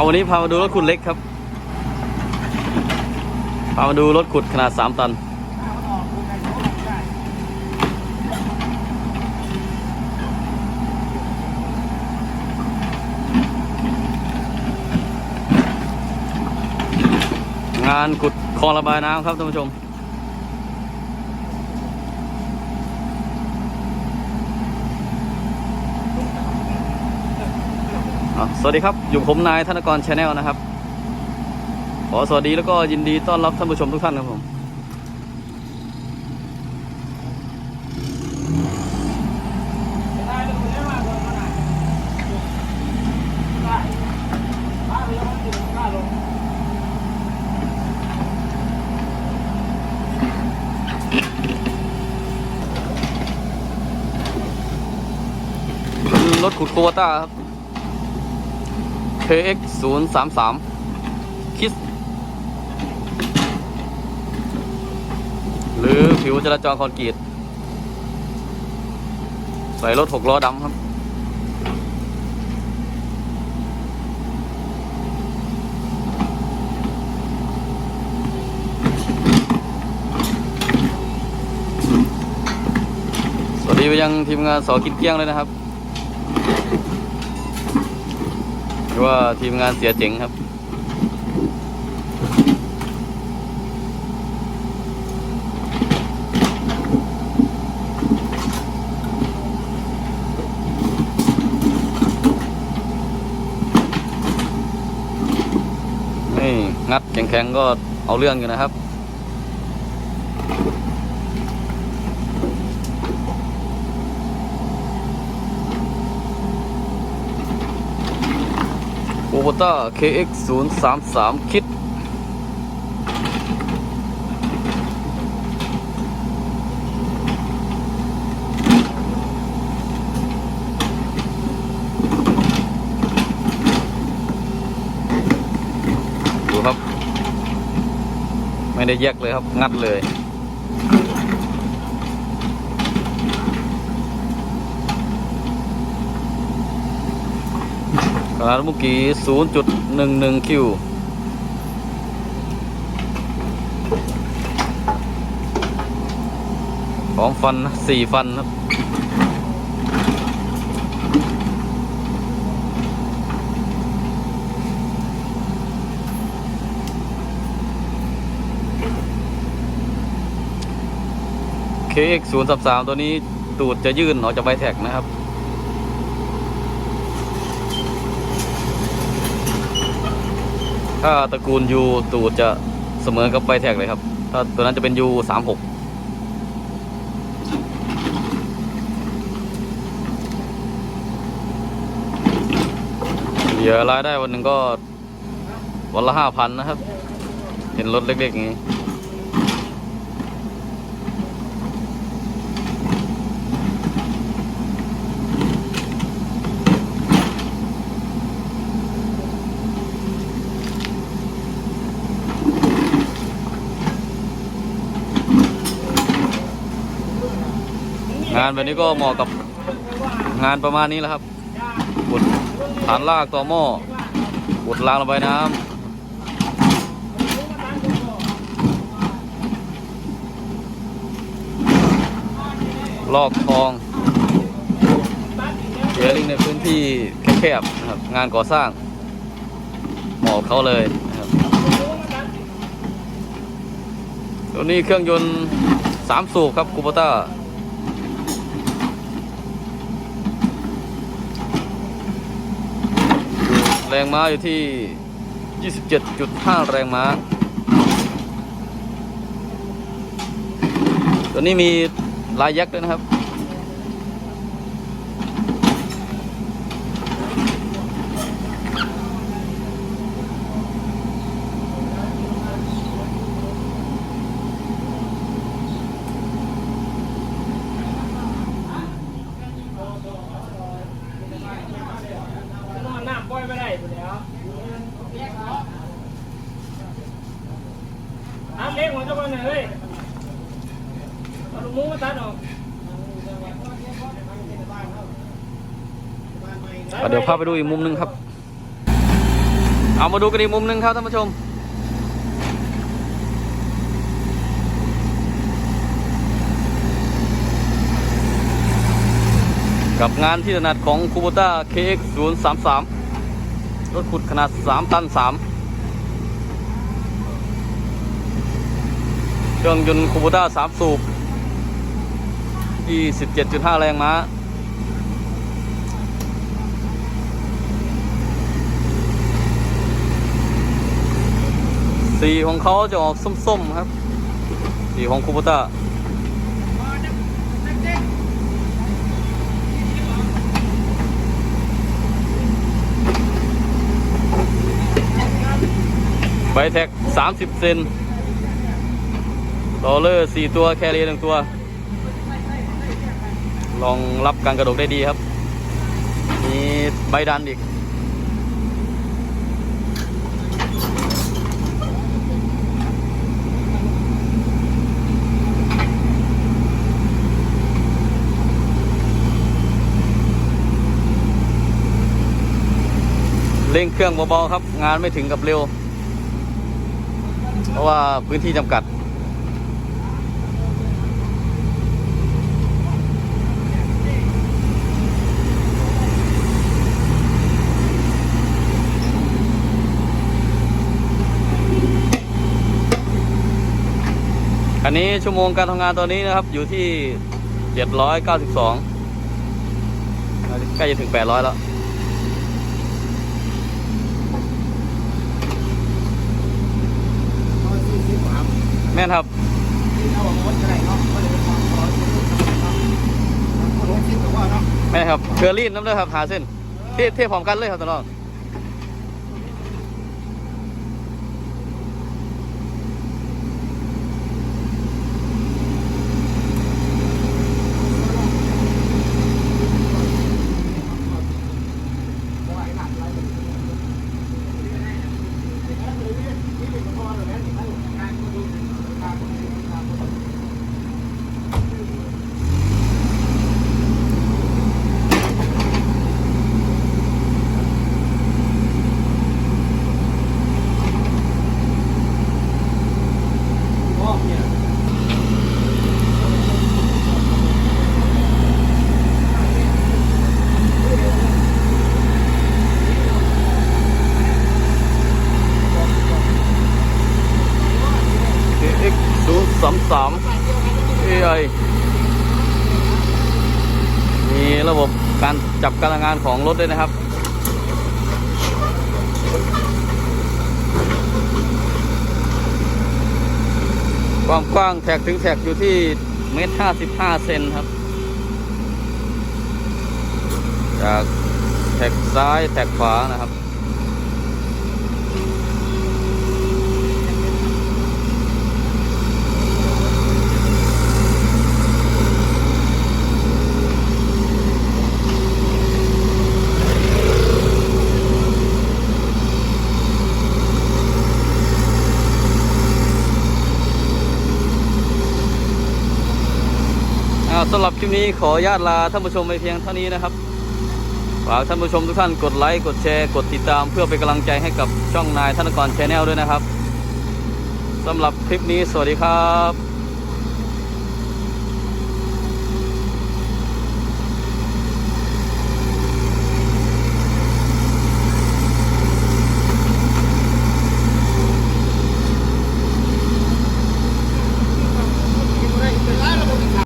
เอาวันนี้พามาดูรถขุดเล็กครับ พามาดูรถขุดขนาด 3 ตัน งานขุดคลองระบายน้ำครับท่านผู้ชม สวัสดีครับ อยู่ผมนายธนกรชาแนลนะครับ ขอสวัสดีแล้วก็ยินดีต้อนรับท่านผู้ชมทุกท่านครับผม รถขุดโควต้าครับ KX 0 3 3คิสหรือผิวจราจรคอนกรีตใส่รถหกล้อดำครับ สวัสดีไปยังทีมงานสอกินเกี้ยงเลยนะครับ ห รือว่าทีมงานเสียเจ๋งครับนี่งัดแข็งๆก็เอาเรื่องอยู่นะครับ โอโบต้า KX 0 3 3คิด ดูครับ ไม่ได้แยกเลยครับ งัดเลย ขนาดเมื่อกี้ 0.11 คิว ของฟันนะสี่ฟันครับ KX 0 3 3ตัวนี้ตูดจะยื่นออกจากใบแท็กนะครับ ถ้าตระกูลยูตูดจะเสมอกับไฟแท็กเลยครับ ถ้าตัวนั้นจะเป็นยูสามหกเดี๋ยวรายได้วันหนึ่งก็วันละห้าพันนะครับ เห็นรถเล็กๆอย่างนี้ งานแบบนี้ก็เหมาะกับงานประมาณนี้แหละครับขุดฐานลากต่อหม้อขุดรางระบายน้ำลอกคลองเสียลิงในพื้นที่แคบๆนะครับ งานก่อสร้างเหมาะกับเขาเลยนะครับตัวนี้เครื่องยนต์สามสูบครับคูปต้า แรงม้าอยู่ที่ 27.5 แรงม้า ตัวนี้มีลายยักษ์ด้วยนะครับ น้ำปล่อยไม่ได้หมดแล้วน้ำ เล็กหัวจะมาไหนเลยเอาลูกมุ้งมาตัดออกอะเดี๋ยวพาไปดูอีกมุมหนึงครับ เอามาดูกันอีกมุมหนึ่งครับท่านผู้ชม กับงานที่ถนัดของคูโบต้า KX 0 3 3รถขุดขนาด 3 ตัน 3 เครื่องยนต์คูโบต้า3สูบ27.5 แรงม้า สีของเขาจะออกส้ม ๆ ครับ สีของคูโบต้าไบแท็ก 30 เซน โรลเลอร์4ตัวแคเรียหนึ่งตัว ลองรับการกระดกได้ดีครับ มีใบดันอีกเร่งเครื่องเบาๆครับ งานไม่ถึงกับเร็ว เพราะว่าพื้นที่จำกัด นนี้ชั่วโมงการทำงานตอนนี้นะครับ อยู่ที่ 792ใกล้จะถึง 800 แล้วแม่นครับแม่นครับเครือรีดน้ำเด้อครับหาเส้นเทเทพร้อมกันเลยครับตลอดเอ็กศูนย์สามสามเอไอมีระบบการ จับการงานของรถด้วยนะครับ ความกว้างแท็กถึงแท็กอยู่ที่เมตรห้าสิบห้าเซนครับ จากแท็กซ้ายแท็กขวานะครับ สำหรับคลิปนี้ขออนุญาตลาท่านผู้ชมไปเพียงเท่านี้นะครับฝากท่านผู้ชมทุกท่านกดไลค์กดแชร์กดติดตาม เพื่อเป็นกำลังใจให้กับช่องนายธนกรชาแนลด้วยนะครับสำหรับคลิปนี้สวัสดีครับ